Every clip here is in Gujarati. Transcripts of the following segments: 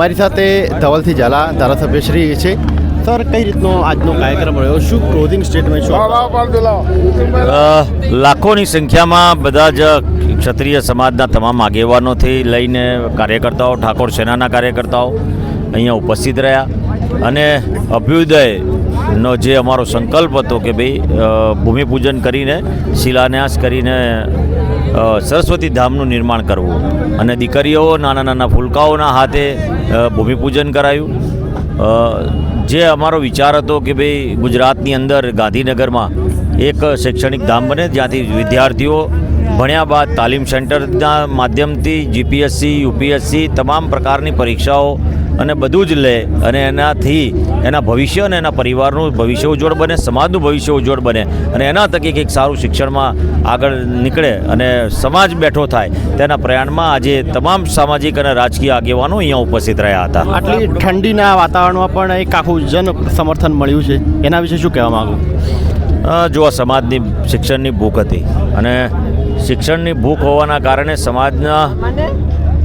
મારી સાથે ધવલથી ઝાલા ધારાસભ્યશ્રી છે. સર, કઈ રીતનો આજનો કાર્યક્રમ રહ્યો? શું ક્લોઝિંગ સ્ટેટમેન્ટ શું લાખોની સંખ્યામાં બધા જ ક્ષત્રિય સમાજના તમામ આગેવાનોથી લઈને કાર્યકર્તાઓ, ઠાકોર સેનાના કાર્યકર્તાઓ અહીંયા ઉપસ્થિત રહ્યા અને અભ્યુદયનો જે અમારો સંકલ્પ હતો કે ભાઈ ભૂમિપૂજન કરીને, શિલાન્યાસ કરીને સરસ્વતી ધામનું નિર્માણ કરવું. અને દીકરીઓ નાના નાના ફૂલકાઓના હાથે ભૂમિપૂજન કરાયું. જે અમારો વિચાર હતો કે ભાઈ, ગુજરાતની અંદર ગાંધીનગરમાં એક શૈક્ષણિક ધામ બને, જ્યાંથી વિદ્યાર્થીઓ ભણ્યા બાદ તાલીમ સેન્ટરના માધ્યમથી, જીપીએસસી, યુપીએસસી, તમામ પ્રકારની પરીક્ષાઓ અને બધું જ લે અને એનાથી એના ભવિષ્ય અને એના પરિવારનું ભવિષ્ય ઉજ્જવળ બને સમાજનું ભવિષ્ય ઉજ્જવળ બને અને એના થકી કંઈક સારું શિક્ષણમાં આગળ નીકળે અને સમાજ બેઠો થાય તેના પ્રયાણમાં આજે તમામ સામાજિક અને રાજકીય આગેવાનો અહીંયા ઉપસ્થિત રહ્યા હતા. આટલી ઠંડીના વાતાવરણમાં પણ એક આખું જન સમર્થન મળ્યું છે. એના વિશે શું કહેવા માગું? જો આ સમાજની શિક્ષણની ભૂખ હતી અને શિક્ષણની ભૂખ હોવાના કારણે સમાજના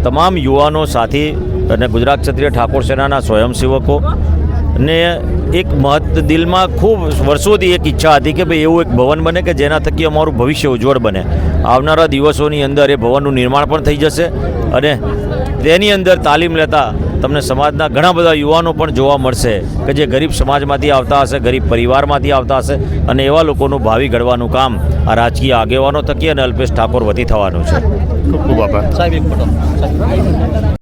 તમામ યુવાનો સાથી અને ગુજરાત ક્ષત્રિય ઠાકોર સેનાના સ્વયંસેવકો. ને એક મહત્ દિલમાં ખૂબ વર્ષોથી એક ઈચ્છા હતી કે ભાઈ એવું એક ભવન બને કે જેના થકી અમારું ભવિષ્ય ઉજ્જવળ બને. આવનારા દિવસોની અંદર એ ભવનનું નિર્માણ પણ થઈ જશે અને તેની અંદર તાલીમ લેતા તમને સમાજના ઘણા બધા યુવાનો પણ જોવા મળશે કે જે ગરીબ સમાજમાંથી આવતા હશે ગરીબ પરિવારમાંથી આવતા હશે અને એવા લોકોનું ભાવિ ઘડવાનું કામ આ રાજકીય આગેવાનો થકી અને અલ્પેશ ઠાકોર વતી થવાનું છે. ખૂબ ખૂબ આભાર. સાહેબ એક ફોટો.